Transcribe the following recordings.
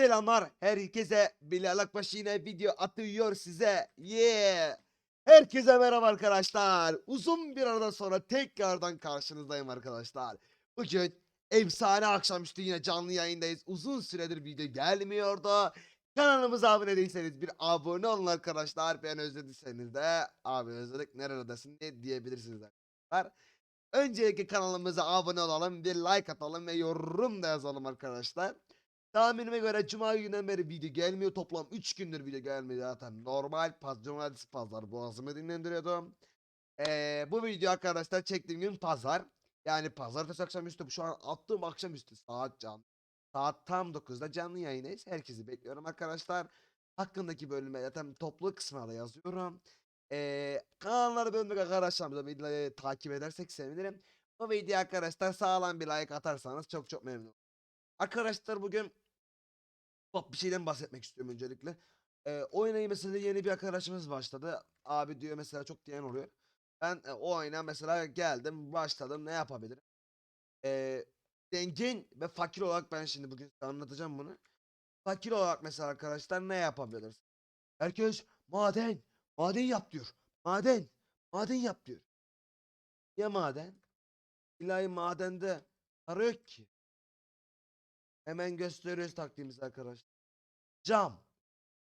Selamlar herkese. Bilal Akbaş yine video atıyor size. Yeah. Herkese merhaba arkadaşlar. Uzun bir aradan sonra tekrardan karşınızdayım arkadaşlar. Bugün efsane akşamüstü yine canlı yayındayız. Uzun süredir video gelmiyordu. Kanalımıza abone değilseniz bir abone olun arkadaşlar. Ben özlediyseniz de abi özledik neredesin diye diyebilirsiniz arkadaşlar. Öncelikle kanalımıza abone olalım, bir like atalım ve yorum da yazalım arkadaşlar. Tahminime göre cuma günden beri video gelmiyor. Toplam 3 gündür video gelmiyor zaten. Normal paz cumartesi pazar boğazımı dinlendiriyordum. Ee, bu video arkadaşlar çektiğim gün pazar. Yani pazartesi akşamüstü. Şu an attığım akşamüstü saat can. Saat tam 9'da canlı yayındayız. Herkesi bekliyorum arkadaşlar. Hakkındaki bölüme zaten toplu kısmına da yazıyorum. Ee, kanalları bölümde arkadaşlarımıza videoları takip edersek sevinirim. Bu video arkadaşlar sağlam bir like atarsanız çok çok memnun. Arkadaşlar bugün Bak bir şeyden bahsetmek istiyorum öncelikle. Ee, oynayı mesela yeni bir arkadaşımız başladı. Abi diyor mesela çok diyen oluyor. Ben e, o oyuna mesela geldim başladım ne yapabilirim? Ee, zengin ve fakir olarak ben şimdi bugün size anlatacağım bunu. Fakir olarak mesela arkadaşlar ne yapabiliriz? Herkes maden, maden yap diyor. Maden, maden yap diyor. Ya maden? İlahi madende para yok ki. Hemen gösteriyoruz taktiğimizi arkadaşlar. Cam.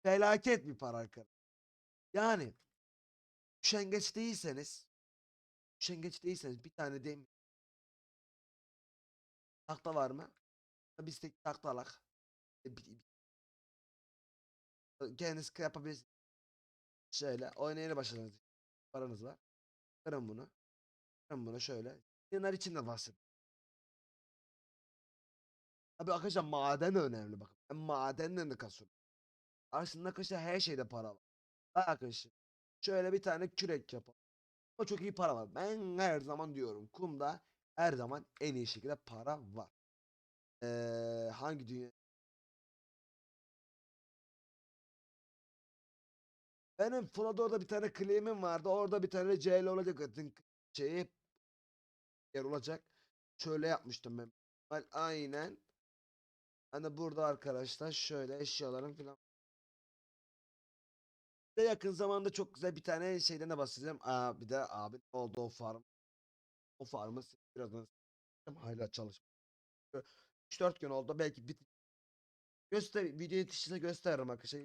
Felaket bir para arkadaşlar. Yani üşengeç değilseniz üşengeç değilseniz bir tane demir tahta var mı? Biz tek tahta alak. E, Kendiniz yapabilirsiniz. Şöyle oynayana başladınız. Paranız var. Kırın bunu. Kırın bunu şöyle. Dinar için de bahsedin. Abi arkadaşlar maden önemli bakın. Ben madenle de kasıyorum. Aslında arkadaşlar her şeyde para var. Bak arkadaşlar. Şöyle bir tane kürek yapalım. Ama çok iyi para var. Ben her zaman diyorum. Kumda her zaman en iyi şekilde para var. Ee, hangi dünya? Benim Flador'da bir tane claim'im vardı. Orada bir tane CL olacak. Şeyi yer olacak. Şöyle yapmıştım. Ben aynen. Hani burada arkadaşlar şöyle eşyaların falan. De yakın zamanda çok güzel bir tane şeyden de bahsedeceğim. Aa, bir de abi ne oldu o farm. O farmı birazdan hala çalışmıyor. 3-4 gün oldu belki bit göster video yetişirse gösteririm arkadaşlar.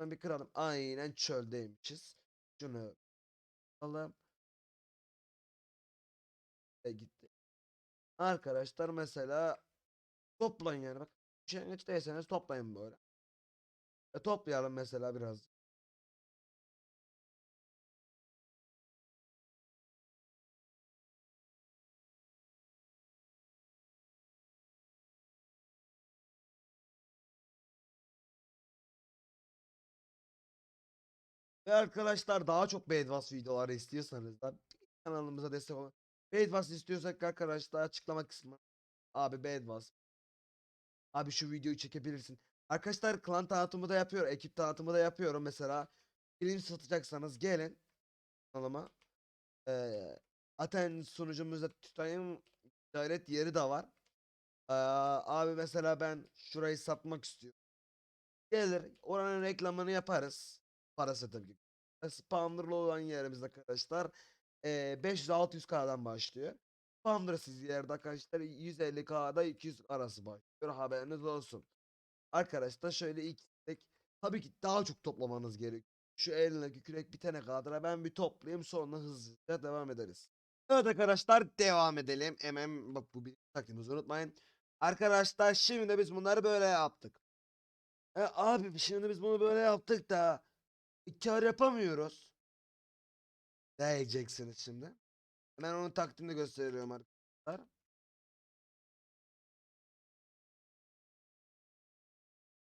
Ben bir kıralım. Aynen çöldeymişiz. Şunu alalım. Ve gitti. Arkadaşlar mesela toplayın yani bak. Üşengeç değilseniz toplayın böyle. E toplayalım mesela biraz. Ve arkadaşlar daha çok Bedwars videoları istiyorsanız da kanalımıza destek olun. Bedwars istiyorsak arkadaşlar açıklama kısmı. Abi Bedwars. Abi şu videoyu çekebilirsin. Arkadaşlar klan tanıtımı da yapıyor. Ekip tanıtımı da yapıyorum mesela. Film satacaksanız gelin kanalıma. Ee, zaten sunucumuzda tutayım gayret yeri de var. Ee, abi mesela ben şurayı satmak istiyorum. Gelir oranın reklamını yaparız. Parası tabii ki. Spawner'lı olan yerimiz arkadaşlar. Ee, 500-600k'dan başlıyor. Spawner'sız yerde arkadaşlar 150k'da 200 arası başlıyor. Haberiniz olsun. Arkadaşlar şöyle ilk tek tabii ki daha çok toplamanız gerek. Şu elindeki kürek bitene kadar ben bir toplayayım sonra hızlıca devam ederiz. Evet arkadaşlar devam edelim. Hemen bak bu bir taktiğimizi unutmayın. Arkadaşlar şimdi biz bunları böyle yaptık. E abi şimdi biz bunu böyle yaptık da kar yapamıyoruz. Diyeceksiniz şimdi? Ben onun taktiğini gösteriyorum arkadaşlar.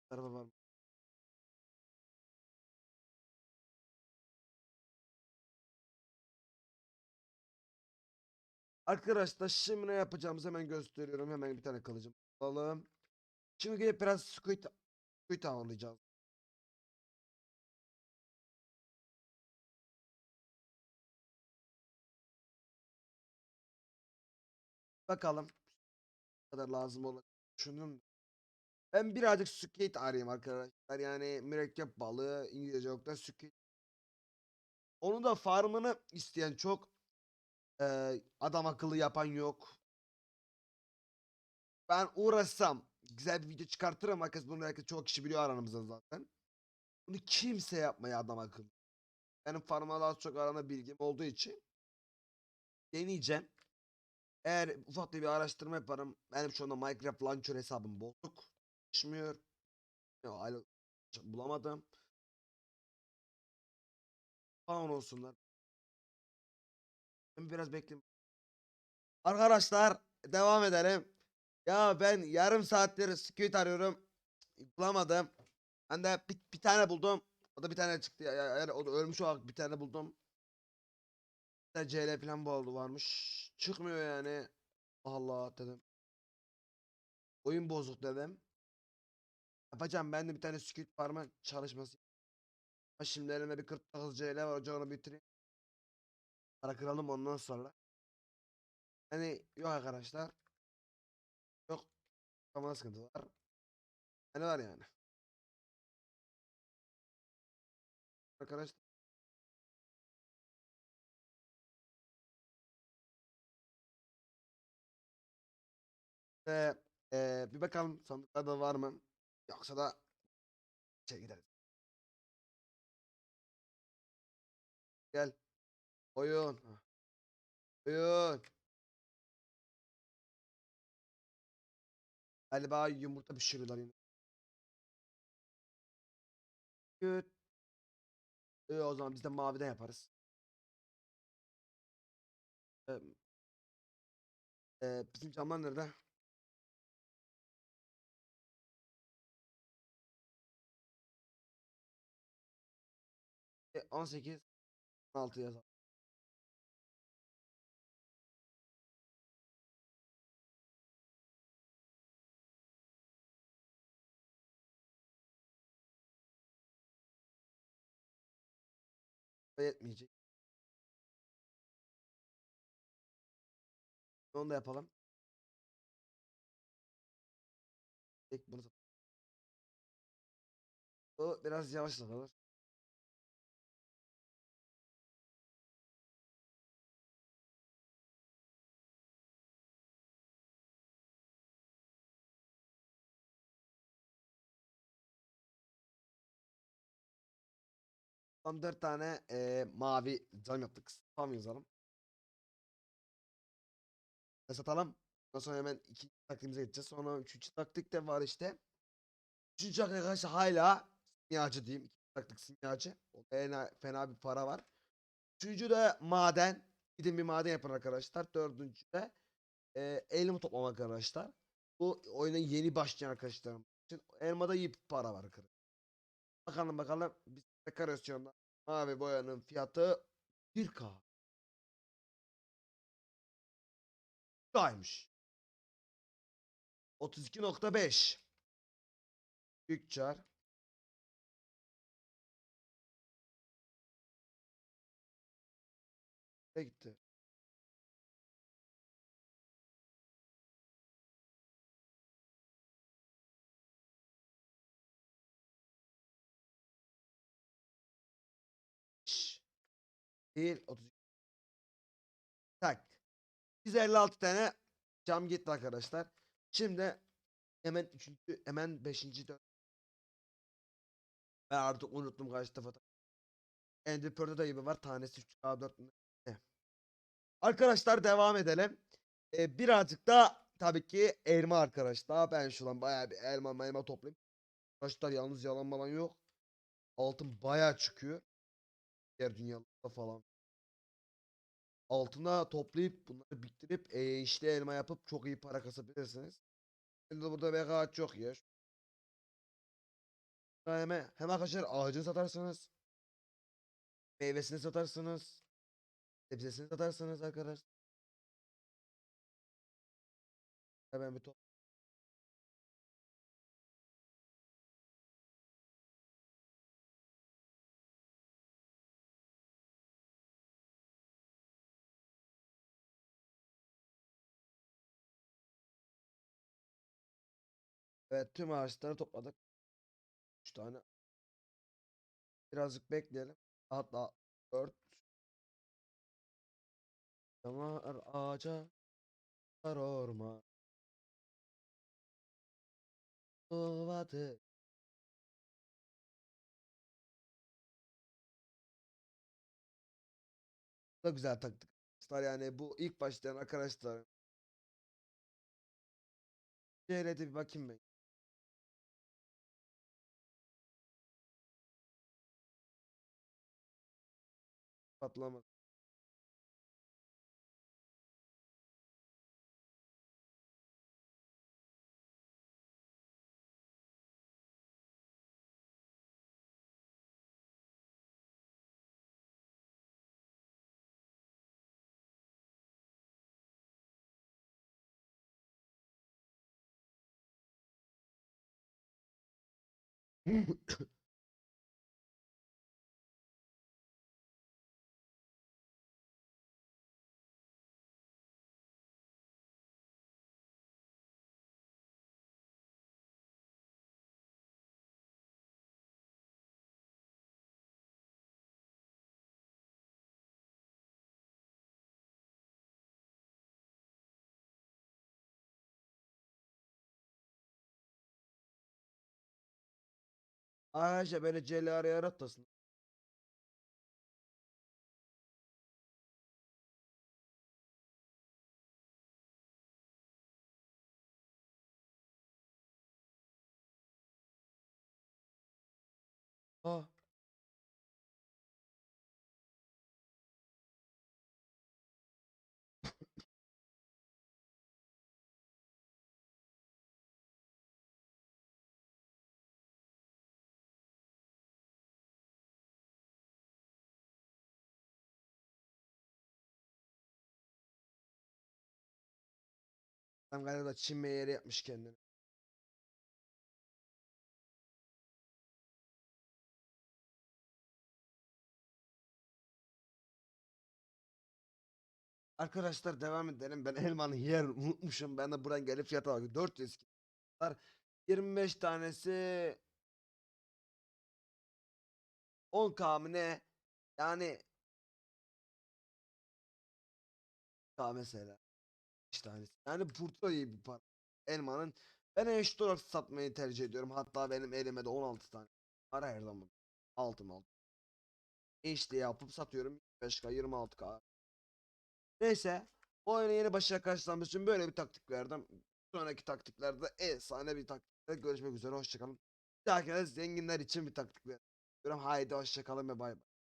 Araba var mı? Arkadaşlar şimdi ne yapacağımızı hemen gösteriyorum. Hemen bir tane kılıcım alalım. Şimdi biraz squid, squid avlayacağız. Bakalım. Ne kadar lazım olacak. Düşündüm. Ben birazcık skate arayayım arkadaşlar. Yani mürekkep balığı İngilizce yokta skate. Onu da farmını isteyen çok. Eee, adam akıllı yapan yok. Ben uğraşsam güzel bir video çıkartırım. Herkes bunu herkes çok kişi biliyor aranızda zaten. Bunu kimse yapmaya adam akıllı. Benim farmla daha çok arana bilgim olduğu için deneyeceğim. Eğer ufak bir araştırma yaparım. Benim şu anda Minecraft Launcher hesabım bozuk. Çalışmıyor. Bulamadım. Falan olsunlar. Ben biraz bekleyeyim. Arkadaşlar devam edelim. Ya ben yarım saattir squid arıyorum. Bulamadım. Ben de bir, bir tane buldum. O da bir tane çıktı. Ya, ya- yani o da ölmüş olarak bir tane buldum. CL falan oldu varmış. Çıkmıyor yani. Allah dedim. Oyun bozuk dedim. Yapacağım ben de bir tane squid farmı çalışması. Ama Şimdi elimde bir 49 CL var. Ocağını bitireyim. Para kıralım ondan sonra. Hani yok arkadaşlar. Yok. Kafamda sıkıntı var. Hani var yani. Arkadaşlar. Ve eee, bir bakalım sandıklarda var mı? Yoksa da şey gideriz. Gel. Oyun. Oyun. Galiba yumurta pişiriyorlar yine. Good. Ee, o zaman biz de maviden yaparız. Ee, e, bizim camlar nerede? 18 16 yazalım. Yetmeyecek. Onu da yapalım. Tek bunu O biraz yavaş. Son 4 tane eee, mavi cam yaptık. Spam yazalım. Ve satalım. Ondan sonra hemen iki taktiğimize geçeceğiz. Sonra üçüncü taktik de var işte. Üçüncü taktik arkadaşlar hala simyacı diyeyim. İkinci taktik simyacı. O da fena, bir para var. Üçüncü de maden. Gidin bir maden yapın arkadaşlar. Dördüncü de eee elma toplamak arkadaşlar. Bu oyuna yeni başlayan arkadaşlarım için elmada iyi para var arkadaşlar. Bakalım bakalım. Biz dekorasyonda mavi boyanın fiyatı 1K. Kaymış. 32.5. Büyük çar. Ne gitti? Değil 32. Tak. 156 tane cam gitti arkadaşlar. Şimdi hemen üçüncü hemen beşinci. Ben artık unuttum kaç defa. Ender de gibi var. Tanesi 3K4 mü? Ne? Arkadaşlar devam edelim. Ee, birazcık da tabii ki elma arkadaşlar. Ben şuradan bayağı bir elma elma toplayayım. Arkadaşlar yalnız yalan falan yok. Altın bayağı çıkıyor. Diğer dünyalarda falan. Altına toplayıp bunları biriktirip eee, işte elma yapıp çok iyi para kasabilirsiniz. Şimdi burada ağaç yok ya. Hemen, hem arkadaşlar ağacını satarsınız. Meyvesini satarsınız. Sebzesini satarsınız arkadaşlar. Hemen bir top. Evet tüm ağaçları topladık. 3 tane. Birazcık bekleyelim. Hatta 4. Yanar ağaca var orman. Ovadı. Da güzel taktik. Yani bu ilk başlayan arkadaşlar. CR'de bir bakayım ben. Patlama. Arkadaşlar böyle CL araya aratmasın. Ah. Adam galiba Çin meyeri yapmış kendini. Arkadaşlar devam edelim. Ben elmanı yer unutmuşum. Ben de buradan gelip fiyata bakıyorum. 400 var. 25 tanesi 10k mı ne? Yani K mesela. 5 tanesi. Yani burada iyi bir para. Elmanın ben eşit olarak satmayı tercih ediyorum. Hatta benim elime de 16 tane var her zaman. Altın altın. Eşliği yapıp satıyorum. 5k 26k. Neyse. Bu oyuna yeni başlayan karşılamış için böyle bir taktik verdim. Sonraki taktiklerde efsane bir taktikle görüşmek üzere. Hoşçakalın. Bir dahakine zenginler için bir taktik veriyorum. Haydi hoşçakalın ve bay bay.